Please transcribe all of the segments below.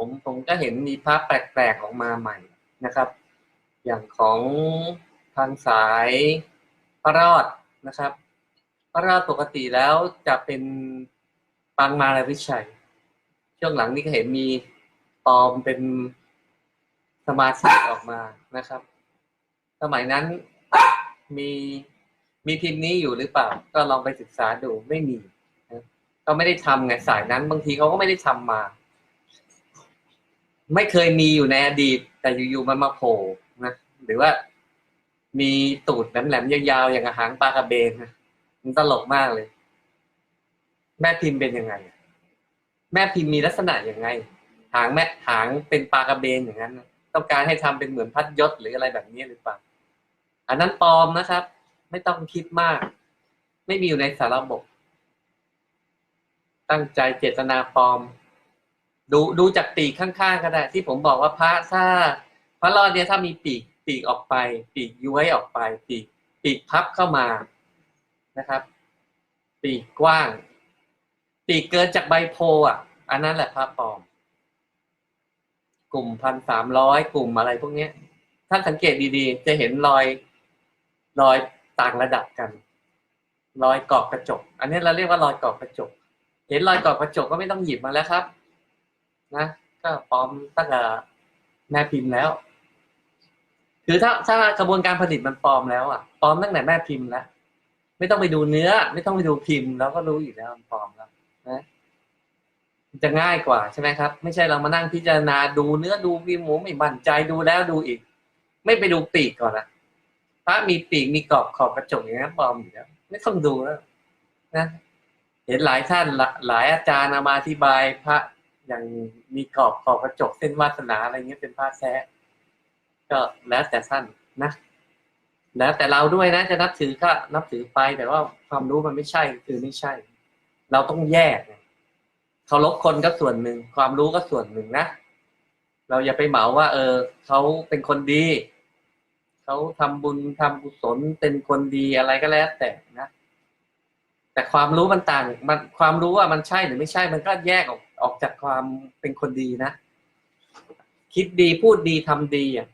ผมผมก็เห็นมีพระแปลกๆออกมาใหม่นะครับ อย่างของทางสายพระรอดนะครับ พระรอดปกติแล้วจะเป็นปางมาลาวิชัย ช่วงหลังนี้ก็เห็นมีปลอมเป็นสมาธิออกมานะครับ สมัยนั้นมีมีพิมพ์นี้อยู่หรือเปล่า ก็ลองไปศึกษาดูไม่มี ก็ไม่ได้ทำไงสายนั้น บางทีเขาก็ไม่ได้ทำมา ไม่เคยมีอยู่ในอดีต แต่อยู่ๆมันมาโผล่นะหรือว่ามีตูดแหลมๆยาวๆอย่างหางปลากระเบนนะมันตลกมากเลย แม่พิมพ์เป็นยังไง แม่พิมพ์มีลักษณะยังไง หางแม่หางเป็นปลากระเบนอย่างนั้น ต้องการให้ทำเป็นเหมือนพัดยศหรืออะไรแบบนี้หรือเปล่าอันนั้นปลอมนะครับ ไม่ต้องคิดมาก ไม่มีอยู่ในสารบบ ตั้งใจเจตนาปลอม ดูดูจากปีกข้างๆก็ได้ที่ผมบอกว่าพระถ้าพระรอดเนี่ยถ้ามีปีกปีกออกไป ปีกย้วยออกไป ปีกปีกพับเข้ามานะครับ ปีกกว้าง ปีกเกินจากใบโพอะ อันนั้นแหละพระปลอม กลุ่มพันสามร้อยกลุ่มอะไรพวกเนี้ยถ้าสังเกตดีๆ จะเห็นรอยรอยต่างระดับกันรอยกรอบกระจก อันนี้เราเรียกว่ารอยกรอบกระจก เห็นรอยกรอบกระจกก็ไม่ต้องหยิบมาแล้วครับ นะ ก็ปลอมตั้งแต่แม่พิมพ์แล้ว คือถ้าถ้ากระบวนการผลิตมันปลอมแล้วอะปลอมตั้งแต่แม่พิมพ์แล้วไม่ต้องไปดูเนื้อ ไม่ต้องไปดูพิมพ์แล้วก็รู้อยู่แล้วมันปลอมแล้วนะจะง่ายกว่าใช่ไหมครับ ไม่ใช่เรามานั่งพิจารณาดูเนื้อดูพิมพ์หมูไม่บั่นใจดูแล้วดูอีก ไม่ไปดูปีกก่อนนะพระมีปีกมีกรอบขอบกระจกอย่างนั้ปลอมอยู่แล้วไม่ต้องดูแล้วนะเห็นหลายท่านหลาหลายอาจารย์เอามาอธิบายพระ อย่างมีกรอบขอบกระจกเส้นวาสนาอะไรเงี้ยเป็นพระแท้ก็แล้วแต่ท่านนะแล้วแต่เราด้วยนะจะนับถือก็นับถือไปแต่ว่าความรู้มันไม่ใช่คือไม่ใช่ เราต้องแยกเคารพคนก็ส่วนหนึ่ง ความรู้ก็ส่วนหนึ่งนะเราอย่าไปเหมาว่า เออเขาเป็นคนดีเขาทำบุญทำกุศลเป็นคนดีอะไรก็แล้ว แต่นะแต่ความรู้มันต่าง มันความรู้ว่ามันใช่หรือไม่ใช่มันก็แยกออก ออกจากความเป็นคนดีนะ คิดดีพูดดีทำดีอะ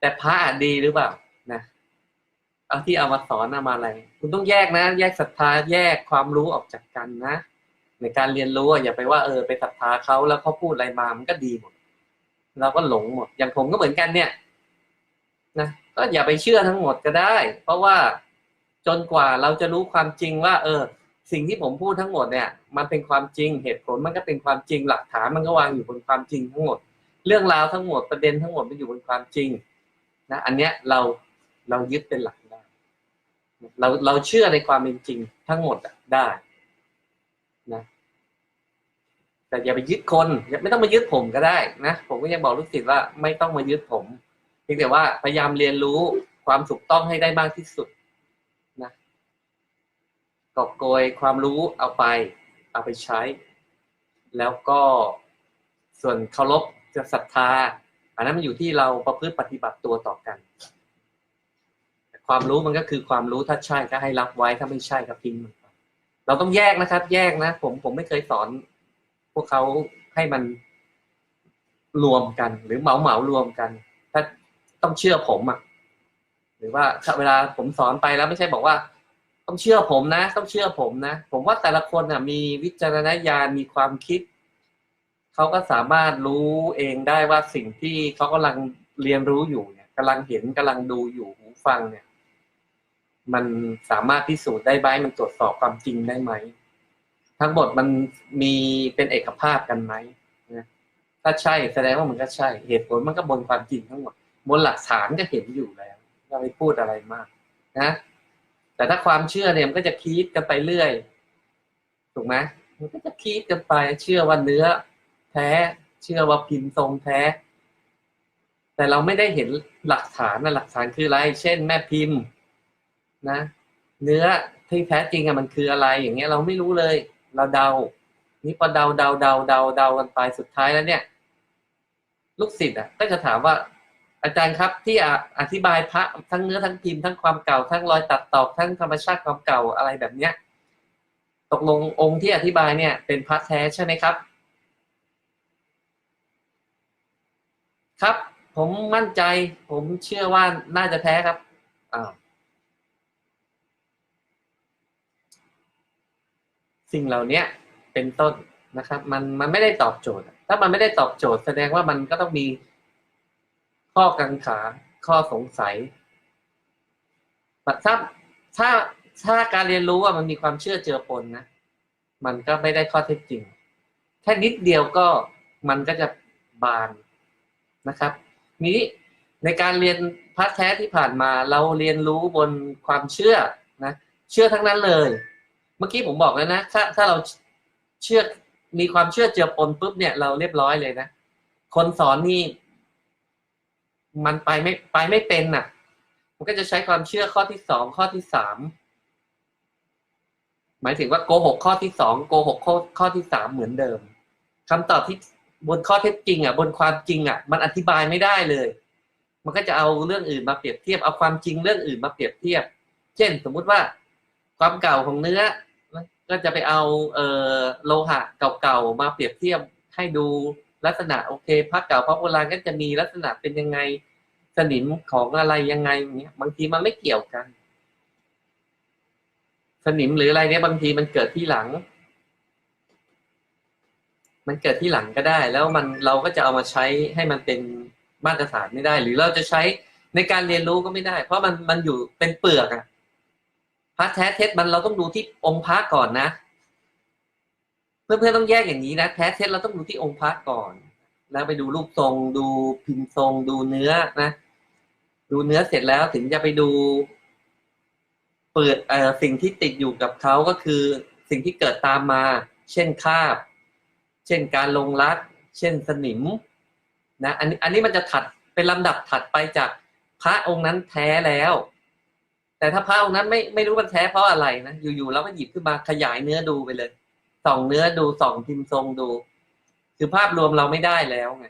แต่พระดีหรือเปล่านะเอาที่เอามาสอนเอามาอะไร คุณต้องแยกนะ แยกศรัทธาแยกความรู้ออกจากกันนะในการเรียนรู้อย่าไปว่าเออไปศรัทธาเขาแล้วเขาพูดอะไรมามันก็ดีหมดเราก็หลงหมดอย่างผมก็เหมือนกันเนี่ยนะก็อย่าไปเชื่อทั้งหมดก็ได้ เพราะว่าจนกว่าเราจะรู้ความจริงว่า เออ สิ่งที่ผมพูดทั้งหมดเนี่ยมันเป็นความจริงเหตุผลมันก็เป็นความจริงหลักฐานมันก็วางอยู่บนความจริงทั้งหมด เรื่องราวทั้งหมดประเด็นทั้งหมดมันอยู่บนความจริงนะอันเนี้ยเราเรายึดเป็นหลักได้เราเราเชื่อในความเป็นจริงทั้งหมดได้นะแต่อย่าไปยึดคนอย่าไม่ต้องมายึดผมก็ได้นะผมก็ยังบอกลูกศิษย์ว่าไม่ต้องมายึดผมเพียงแต่ว่าพยายามเรียนรู้ความถูกต้องให้ได้มากที่สุด กอบโกยความรู้เอาไป เอาไปใช้ แล้วก็ส่วนเคารพจะศรัทธา อันนั้นมันอยู่ที่เราประพฤติปฏิบัติตัวต่อกัน ความรู้มันก็คือความรู้ถ้าใช่ก็ให้รับไว้ถ้าไม่ใช่ก็ทิ้งมันเราต้องแยกนะครับ แยกนะ ผมผมไม่เคยสอน พวกเขาให้มันรวมกัน หรือเหมาเหมารวมกัน ถ้าต้องเชื่อผมอะ หรือว่าเวลาผมสอนไปแล้วไม่ใช่บอกว่า ต้องเชื่อผมนะ ต้องเชื่อผมนะ ผมว่าแต่ละคนอะมีวิจารณญาณมีความคิด เขาก็สามารถรู้เองได้ว่าสิ่งที่เขากำลังเรียนรู้อยู่เนี่ยกำลังเห็นกำลังดูอยู่หูฟังเนี่ย มันสามารถพิสูจน์ได้ไหมมันตรวจสอบความจริงได้ไหม ทั้งหมดมันมีเป็นเอกภาพกันไหมนะถ้าใช่แสดงว่ามันก็ใช่ เหตุผลมันก็บนความจริงทั้งหมด บนหลักฐานก็เห็นอยู่แล้วเราไม่พูดอะไรมาก นะ แต่ถ้าความเชื่อเนี่ยมันก็จะคิดกันไปเรื่อย ถูกไหมมันก็จะคิดกันไป เชื่อว่าเนื้อ แท้ เชื่อว่าพิมพ์ทรงแท้ แต่เราไม่ได้เห็นหลักฐานนะหลักฐานคืออะไร เช่น แม่พิมพ์ นะ เนื้อที่แท้จริงอะมันคืออะไร อย่างเงี้ยเราไม่รู้เลย เราเดา นี่พอเดาเดาเดาเดาเดากันไปสุดท้ายแล้วเนี่ย ลูกศิษย์อะก็จะถามว่า อาจารย์ครับที่อธิบายพระทั้งเนื้อทั้งพิมพ์ทั้งความเก่าทั้งรอยตัดตอกทั้งธรรมชาติความเก่าอะไรแบบเนี้ย ตกลงองค์ที่อธิบายเนี่ย เป็นพระแท้ใช่ไหมครับ ครับ ผมมั่นใจ ผมเชื่อว่าน่าจะแท้ครับอ้าสิ่งเหล่านี้เป็นต้นนะครับ มันมันไม่ได้ตอบโจทย์ ถ้ามันไม่ได้ตอบโจทย์ แสดงว่ามันก็ต้องมี ข้อกังขา ข้อสงสัยถ้าถ้าถ้าการเรียนรู้ว่ามันมีความเชื่อเจือปนนะ มันก็ไม่ได้ข้อเท็จจริง แค่นิดเดียวก็มันก็จะบานนะครับ นี้ในการเรียนพระแท้ที่ผ่านมา เราเรียนรู้บนความเชื่อนะเชื่อทั้งนั้นเลย เมื่อกี้ผมบอกแล้วนะถ้าถ้าเราเชื่อมีความเชื่อเจือปนปุ๊บเนี่ยเราเรียบร้อยเลยนะ คนสอนนี่ มันไปไม่ไปไม่เป็นน่ะ มันก็จะใช้ความเชื่อข้อที่สองข้อที่สามหมายถึงว่าโกหกข้อที่สองโกหกข้อข้อที่สามเหมือนเดิมคำตอบที่บนข้อเท็จจริง อะ บนความจริงอะ มันอธิบายไม่ได้เลย มันก็จะเอาเรื่องอื่นมาเปรียบเทียบเอาความจริงเรื่องอื่นมาเปรียบเทียบ เช่น สมมุติว่า ความเก่าของเนื้อ ก็จะไปเอาเอ่อโลหะเก่าๆมาเปรียบเทียบให้ดู ลักษณะโอเคพระเก่าพระโบราณก็จะมีลักษณะเป็นยังไงสนิมของอะไรยังไงเนี้ย บางทีมันไม่เกี่ยวกัน สนิมหรืออะไรเนี้ยบางทีมันเกิดที่หลัง มันเกิดที่หลังก็ได้ แล้วมันเราก็จะเอามาใช้ให้มันเป็นมาตรฐานไม่ได้ หรือเราจะใช้ในการเรียนรู้ก็ไม่ได้ เพราะมันมันอยู่เป็นเปลือกอะพระแท้เท็จมันเราต้องดูที่องค์พระก่อนนะ เพื่อนๆต้องแยกอย่างนี้นะแท้เท็จเราต้องดูที่องค์พระก่อนแล้วไปดูรูปทรง ดูพิมพ์ทรง ดูเนื้อนะ ดูเนื้อเสร็จแล้วถึงจะไปดูเปิดเอ่อสิ่งที่ติดอยู่กับเขาก็คือสิ่งที่เกิดตามมา เช่นคราบ เช่นการลงรักเช่นสนิมนะอันนี้อันนี้มันจะถัดเป็นลำดับถัดไปจากพระองค์นั้นแท้แล้ว แต่ถ้าพระองค์นั้นไม่ไม่รู้มันแท้เพราะอะไรนะอยู่ๆแล้วก็หยิบขึ้นมาขยายเนื้อดูไปเลย ส่องเนื้อดูส่องพิมพ์ทรงดู คือภาพรวมเราไม่ได้แล้วไง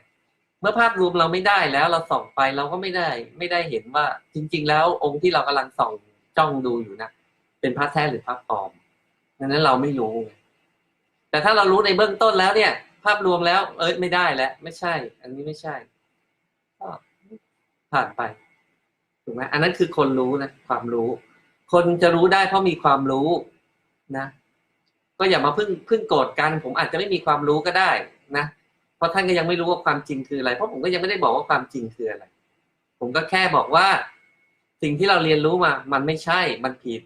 เมื่อภาพรวมเราไม่ได้แล้วเราส่องไปเราก็ไม่ได้ ไม่ได้เห็นว่า จริง ๆ แล้วองค์ที่เรากำลังส่องจ้องดูอยู่นะเป็นพระแท้หรือพระปลอมดังนั้นเราไม่รู้ไงแต่ถ้าเรารู้ในเบื้องต้นแล้วเนี่ย ภาพรวมแล้ว เอ้ยไม่ได้แล้วไม่ใช่ อันนี้ไม่ใช่ก็ผ่านไปถูกไหมอันนั้นคือคนรู้นะความรู้ คนจะรู้ได้เพราะมีความรู้นะ ก็อย่ามาพึ่งพึ่งโกรธกัน ผมอาจจะไม่มีความรู้ก็ได้นะเพราะท่านก็ยังไม่รู้ว่าความจริงคืออะไร เพราะผมก็ยังไม่ได้บอกว่าความจริงคืออะไร ผมก็แค่บอกว่า สิ่งที่เราเรียนรู้มา มันไม่ใช่มันผิด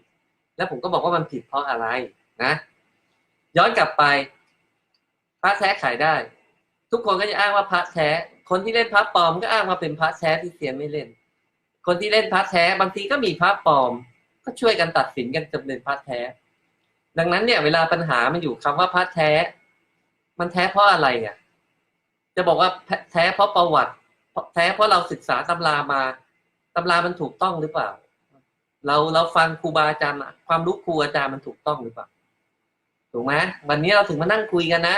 แล้วผมก็บอกว่ามันผิดเพราะอะไรนะ ย้อนกลับไป พระแท้ขายได้ ทุกคนก็จะอ้างว่าพระแท้คนที่เล่นพระปลอมก็อ้างว่าเป็นพระแท้ที่เสียไม่เล่น คนที่เล่นพระแท้บางทีก็มีพระปลอม ก็ช่วยกันตัดสินกันจำเป็นพระแท้ ดังนั้นเนี่ยเวลาปัญหามันอยู่คำว่าพระแท้ มันแท้เพราะอะไรอะ จะบอกว่าแท้เพราะประวัติ แท้เพราะเราศึกษาตำรามาตำรามันถูกต้องหรือเปล่า เราเราฟังครูบาอาจารย์ความรู้ครูอาจารย์มันถูกต้องหรือเปล่าถูกไหมวันนี้เราถึงมานั่งคุยกันนะ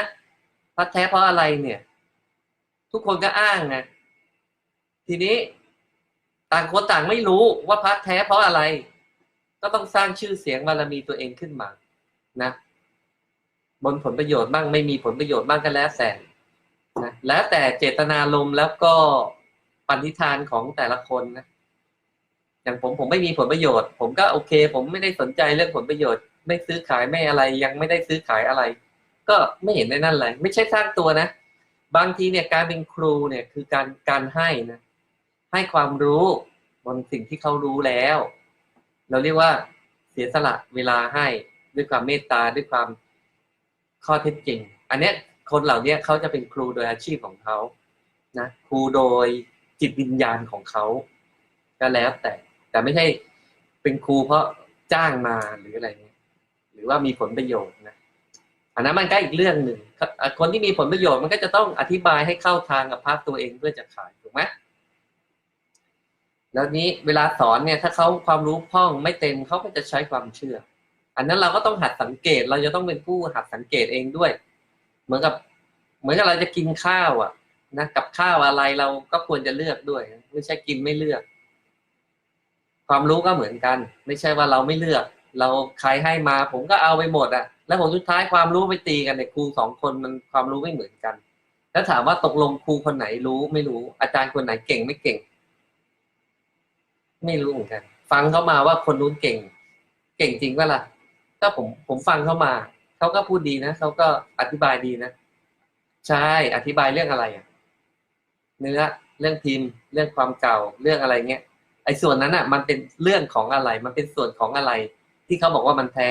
พระแท้เพราะอะไรเนี่ย ทุกคนก็อ้างไงทีนี้ต่างคนต่างไม่รู้ว่าพระแท้เพราะอะไร ก็ต้องสร้างชื่อเสียงบารมีตัวเองขึ้นมา นะ บนผลประโยชน์บ้างไม่มีผลประโยชน์บ้างก็แล้วแต่นะแล้วแต่เจตนารมแล้วก็ปณิธานของแต่ละคนนะอย่างผมผมไม่มีผลประโยชน์ ผมก็โอเค ผมไม่ได้สนใจเรื่องผลประโยชน์ ไม่ซื้อขายไม่อะไรยังไม่ได้ซื้อขายอะไร ก็ไม่เห็นในนั่นเลยไม่ใช่สร้างตัวนะ บางทีเนี่ยการเป็นครูเนี่ยคือการการให้นะให้ความรู้บนสิ่งที่เขารู้แล้ว เราเรียกว่าเสียสละเวลาให้ ด้วยความเมตตาด้วยความข้อเท็จจริง อันเนี้ยคนเหล่านี้เขาจะเป็นครูโดยอาชีพของเขานะครูโดยจิตวิญญาณของเขาก็แล้วแต่ แต่ไม่ใช่เป็นครูเพราะจ้างมาหรืออะไรเงี้ยหรือว่ามีผลประโยชน์นะอันนั้นมันก็อีกเรื่องหนึ่งคนที่มีผลประโยชน์มันก็จะต้องอธิบายให้เข้าทางกับภาพตัวเองเพื่อจะขายถูกไหมแล้วนี้เวลาสอนเนี่ย ถ้าเขาความรู้พ่องไม่เต็มเขาก็จะใช้ความเชื่อ อันนั้นเราก็ต้องหัดสังเกต เราจะต้องเป็นผู้หัดสังเกตเองด้วย เหมือนกับ เหมือนกับเราจะกินข้าวอะนะกับข้าวอะไรเราก็ควรจะเลือกด้วย ไม่ใช่กินไม่เลือก ความรู้ก็เหมือนกัน ไม่ใช่ว่าเราไม่เลือก เราใครให้มา ผมก็เอาไปหมดอะ แล้วผลสุดท้ายความรู้ไปตีกันในครูสองคนมันความรู้ไม่เหมือนกัน แล้วถามว่าตกลงครูคนไหนรู้ไม่รู้ อาจารย์คนไหนเก่งไม่เก่ง ไม่รู้เหมือนกัน ฟังเขามาว่าคนนู้นเก่ง เก่งจริงก็ล่ะ ถ้าผมผมฟังเขามา เขาก็พูดดีนะเขาก็อธิบายดีนะ ใช่อธิบายเรื่องอะไรอะเนื้อเรื่องพิมพ์ เรื่องความเก่าเรื่องอะไรเงี้ยไอ้ส่วนนั้นอะ มันเป็นเรื่องของอะไร มันเป็นส่วนของอะไร ที่เขาบอกว่ามันแท้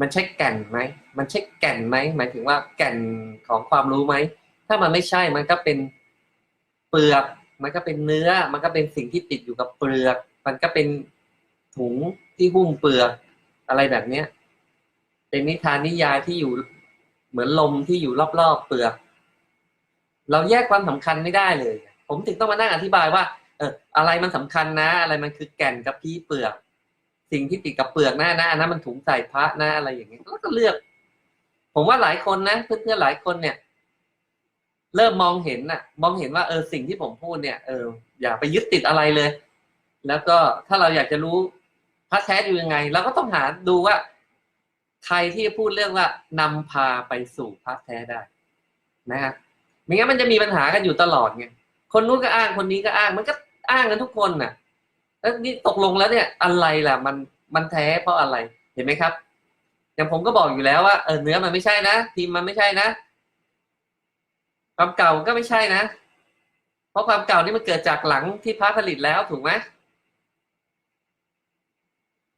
มันใช่แก่นไหมมันใช่แก่นไหมหมายถึงว่าแก่นของความรู้ไหมถ้ามันไม่ใช่มันก็เป็นเปลือก มันก็เป็นเนื้อ มันก็เป็นสิ่งที่ติดอยู่กับเปลือก มันก็เป็นถุง ที่หุ้มเปลือกอะไรแบบเนี้ย เป็นนิทานนิยายที่อยู่เหมือนลมที่อยู่รอบๆเปลือก เราแยกความสำคัญไม่ได้เลย ผมถึงต้องมานั่งอธิบายว่า เอออะไรมันสำคัญนะ อะไรมันคือแก่นกับพี่เปลือก สิ่งที่ติดกับเปลือกหน้านะอันนั้นมันถุงใส่พระนะอะไรอย่างเงี้ยแล้วก็เลือก ผมว่าหลายคนนะเพื่อนๆหลายคนเนี่ย เริ่มมองเห็นน่ะ มองเห็นว่าเออสิ่งที่ผมพูดเนี่ยเอออย่าไปยึดติดอะไรเลย แล้วก็ถ้าเราอยากจะรู้ พระแท้อยู่ยังไงเราก็ต้องหาดูว่า ใครที่พูดเรื่องว่านำพาไปสู่พระแท้ได้นะฮะไม่งั้นมันจะมีปัญหากันอยู่ตลอดไงคนนู้นก็อ้างคนนี้ก็อ้าง มันก็อ้างกันทุกคนน่ะแล้วนี่ตกลงแล้วเนี่ย อะไรล่ะ มันมันแท้เพราะอะไรเห็นไหมครับ อย่างผมก็บอกอยู่แล้วว่าเออเนื้อมันไม่ใช่นะพิมมันไม่ใช่นะความเก่าก็ไม่ใช่นะ เพราะความเก่านี่มันเกิดจากหลังที่พระผลิตแล้วถูกไหม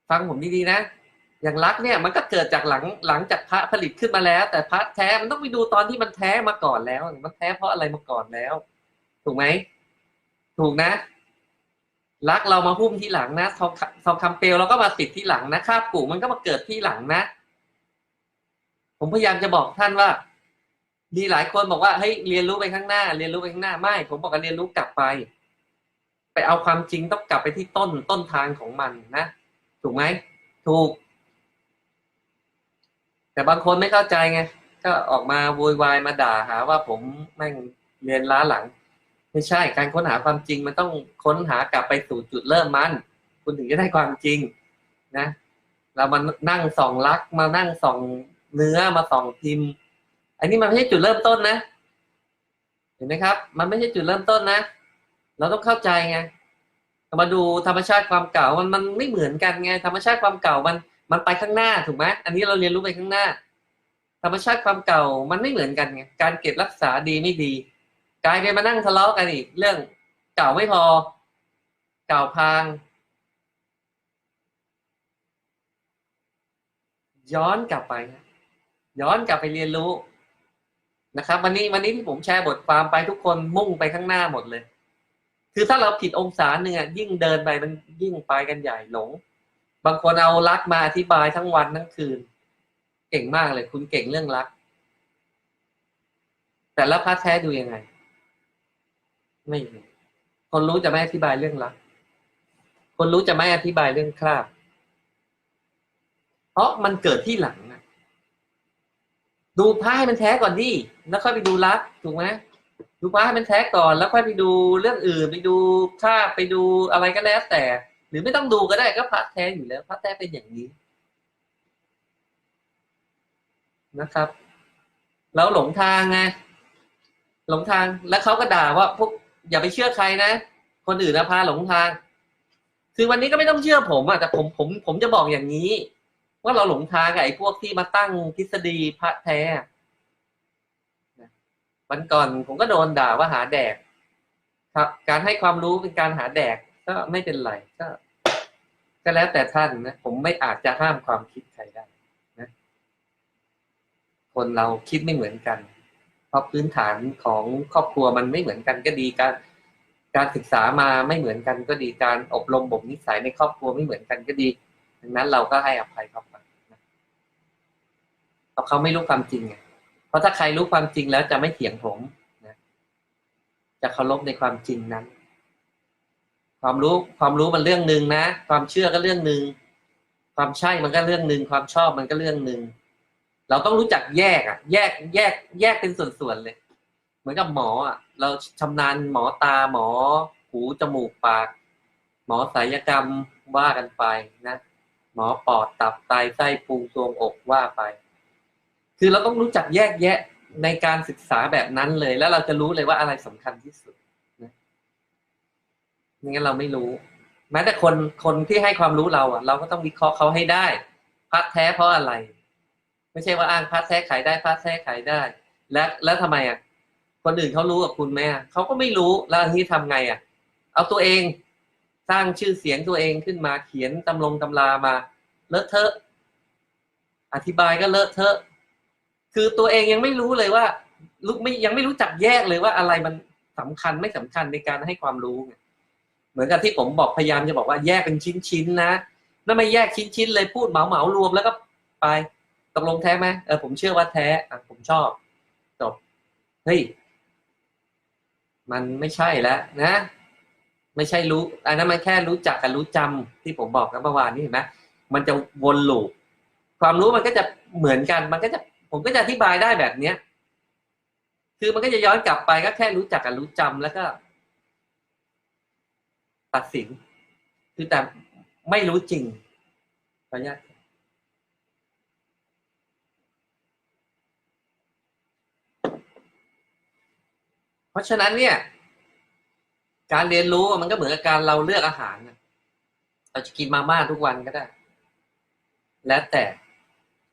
ฟังผมดีๆนะ อย่างรักเนี่ยมันก็เกิดจากหลังหลังจากพระผลิตขึ้นมาแล้ว แต่พระแท้มันต้องไปดูตอนที่มันแท้มาก่อนแล้ว มันแท้เพราะอะไรมาก่อนแล้ว ถูกไหมถูกนะรักเรามาหุ้มที่หลังนะทองทองคำเปลวเราก็มาติดที่หลังนะคาบกูมันก็มาเกิดที่หลังนะ ผมพยายามจะบอกท่านว่ามีหลายคนบอกว่าเฮ้ยเรียนรู้ไปข้างหน้า เรียนรู้ไปข้างหน้าไม่ ผมบอกว่าเรียนรู้กลับไป ไปเอาความจริงต้องกลับไปที่ต้นต้นทางของมันนะ ถูกไหมถูก แต่บางคนไม่เข้าใจไงก็ออกมาโวยวายมาด่าหา ว่าผมแม่งเรียนล้าหลัง ไม่ใช่การค้นหาความจริงมันต้องค้นหากลับไปสู่จุดเริ่มมัน คุณถึงจะได้ความจริงนะ เรามานั่งส่องลักมานั่งส่องเนื้อมาส่องพิมพ์ อันนี้มันไม่ใช่จุดเริ่มต้นนะเห็นไหมครับ มันไม่ใช่จุดเริ่มต้นนะ เราต้องเข้าใจไง มาดูธรรมชาติความเก่ามันมันไม่เหมือนกันไงธรรมชาติความเก่ามันมันไปข้างหน้าถูกไหมอันนี้เราเรียนรู้ไปข้างหน้า ธรรมชาติความเก่ามันไม่เหมือนกันไงการเก็บรักษาดีไม่ดี กลายเป็นมานั่งทะเลาะกันอีก เรื่องเก่าไม่พอ เก่าพังย้อนกลับไป ย้อนกลับไปเรียนรู้นะครับ วันนี้วันนี้ที่ผมแชร์บทความไปทุกคนมุ่งไปข้างหน้าหมดเลย คือถ้าเราผิดองศาหนึ่งอะยิ่งเดินไปมันยิ่งไปกันใหญ่หลง บางคนเอารักมาอธิบายทั้งวันทั้งคืน เก่งมากเลย คุณเก่งเรื่องรัก แต่ละพระแท้ดูยังไง ไม่คนรู้จะไม่อธิบายเรื่องรัก คนรู้จะไม่อธิบายเรื่องคราบ เพราะมันเกิดที่หลังดูพระให้มันแท้ก่อนดิแล้วค่อยไปดูรักถูกไหม ดูพระให้มันแท้ก่อนแล้วค่อยไปดูเรื่องอื่นไปดูคราบไปดูอะไรก็แล้วแต่ หรือไม่ต้องดูก็ได้ก็พระแท้อยู่แล้วพระแท้เป็นอย่างนี้นะครับ แล้วหลงทางไงหลงทางแล้วเขาก็ด่าว่าพวกอย่าไปเชื่อใครนะ คนอื่นนะพาหลงทาง คือวันนี้ก็ไม่ต้องเชื่อผมอะแต่ผมผมผมจะบอกอย่างนี้ ว่าเราหลงทางกับไอ้พวกที่มาตั้งทฤษฎีพระแท้ วันก่อนผมก็โดนด่าว่าหาแดก ครับ การให้ความรู้เป็นการหาแดกก็ไม่เป็นไรก็ก็แล้วแต่ท่านนะผมไม่อาจจะห้ามความคิดใครได้นะคนเราคิดไม่เหมือนกันเพราะพื้นฐานของครอบครัวมันไม่เหมือนกันก็ดีการการศึกษามาไม่เหมือนกันก็ดีการอบรมบ่มนิสัยในครอบครัวไม่เหมือนกันก็ดีดังนั้นเราก็ให้อภัยเขาไปนะเพราะเขาไม่รู้ความจริงไง เพราะถ้าใครรู้ความจริงแล้วจะไม่เถียงผมนะจะเคารพในความจริงนั้น ความรู้ความรู้มันเรื่องหนึ่งนะ ความเชื่อก็เรื่องหนึ่งความใช่มันก็เรื่องหนึ่งความชอบมันก็เรื่องหนึ่งเราต้องรู้จักแยกอะ แยกแยก แยกเป็นส่วนๆเลย เหมือนกับหมออะ เราชำนาญหมอตาหมอ หูจมูกปาก หมอศัลยกรรมว่ากันไปนะ หมอปอดตับไตไส้พุงทรวงอกว่าไป คือเราต้องรู้จักแยกแยะในการศึกษาแบบนั้นเลย แล้วเราจะรู้เลยว่าอะไรสำคัญที่สุดนะไม่งั้นเราไม่รู้ แม้แต่คนคนที่ให้ความรู้เราอะ เราก็ต้องวิเคราะห์เขาให้ได้พระแท้เพราะอะไร ไม่ใช่ว่าอ้างพระแท้ขายได้พระแท้ขายได้ และแล้วทำไมอะคนอื่นเขารู้กับคุณไหมอะเขาก็ไม่รู้แล้วอันนี้ทำไงอะ เอาตัวเองสร้างชื่อเสียงตัวเองขึ้นมาเขียนตำลงตำรามาเลอะเทอะ อธิบายก็เลอะเทอะ คือตัวเองยังไม่รู้เลยว่าลูกไม่ยังไม่รู้จักแยกเลยว่าอะไรมันสำคัญไม่สำคัญในการให้ความรู้ เหมือนกับที่ผมบอกพยายามจะบอกว่าแยกเป็นชิ้นๆนะแล้วไม่แยกชิ้นๆเลยพูดเหมาเหมารวมแล้วก็ไปตกลงแท้ไหมเออผมเชื่อว่าแท้อะผมชอบจบเฮ้ยมันไม่ใช่แล้วนะ ไม่ใช่รู้อันนั้นมันแค่รู้จักกับรู้จำที่ผมบอกกันเมื่อวานนี้เห็นไหมมันจะวนลูปความรู้มันก็จะเหมือนกัน มันก็จะ ผมก็จะอธิบายได้แบบเนี้ย คือมันก็จะย้อนกลับไปก็แค่รู้จักกับรู้จำแล้วก็ ตัดสิน คือแต่ไม่รู้จริงขออนุญาตเพราะฉะนั้นเนี่ย การเรียนรู้มันก็เหมือนกับการเราเลือกอาหารเราจะกินมาม่าทุกวันก็ได้ แล้วแต่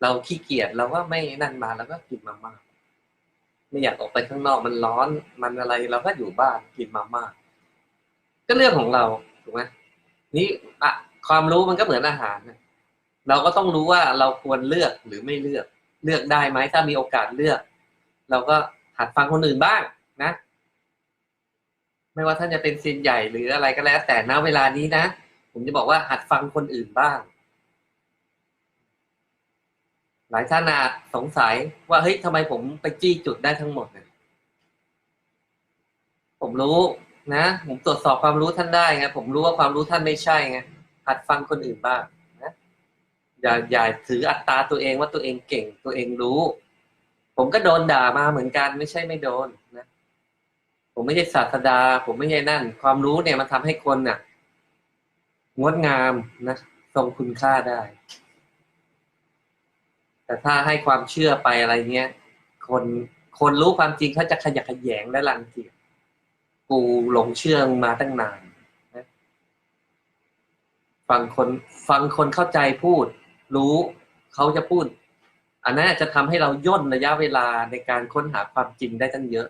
เราขี้เกียจเราก็ไม่นั่นมาแล้วก็กินมาม่าไม่อยากออกไปข้างนอกมันร้อนมันอะไรเราก็อยู่บ้านกินมาม่าก็เรื่องของเราถูกไหมนี่อะความรู้มันก็เหมือนอาหารนะเราก็ต้องรู้ว่าเราควรเลือกหรือไม่เลือกเลือกได้ไหมถ้ามีโอกาสเลือก เราก็หัดฟังคนอื่นบ้างนะ ไม่ว่าท่านจะเป็นซีนใหญ่หรืออะไรก็แล้ว แต่ณเวลานี้นะผมจะบอกว่าหัดฟังคนอื่นบ้าง หลายท่านอาจสงสัยว่าเฮ้ยทำไมผมไปจี้จุดได้ทั้งหมดเนี่ยผมรู้นะ ผมตรวจสอบความรู้ท่านได้ไงผมรู้ว่าความรู้ท่านไม่ใช่ไงหัดฟังคนอื่นบ้างนะอย่าอย่าถืออัตตาตัวเองว่าตัวเองเก่งตัวเองรู้ ผมก็โดนด่ามาเหมือนกันไม่ใช่ไม่โดนนะผมไม่ใช่ศาสดา ผมไม่ใช่นั่น ความรู้เนี่ยมันทำให้คนน่ะ งดงามนะทรงคุณค่าได้ แต่ถ้าให้ความเชื่อไปอะไรเงี้ย คนคนรู้ความจริงเขาจะขยักขยงและรังเกียจกูหลงเชื่อมึงมาตั้งนานนะฟังคนฟังคนเข้าใจพูด รู้เขาจะพูด อันนั้นจะทำให้เราย่นระยะเวลาในการค้นหาความจริงได้ตั้งเยอะ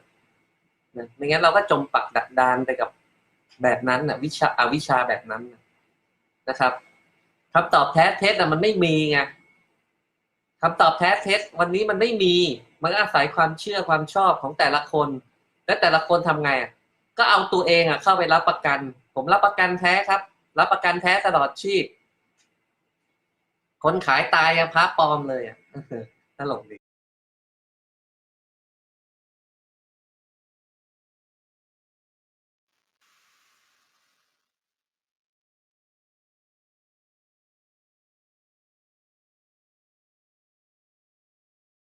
นะไม่งั้นเราก็จมปักดักดานไปกับแบบนั้นนะวิชาอาวิชาแบบนั้นนะนะครับคำตอบแท้เท็จนะมันไม่มีไง คำตอบแท้เท็จวันนี้มันไม่มี มันอาศัยความเชื่อความชอบของแต่ละคน และแต่ละคนทำไง ก็เอาตัวเองอะเข้าไปรับประกัน ผมรับประกันแท้ครับ รับประกันแท้ตลอดชีพ คนขายตายอะพระปลอมเลยอะตลกดี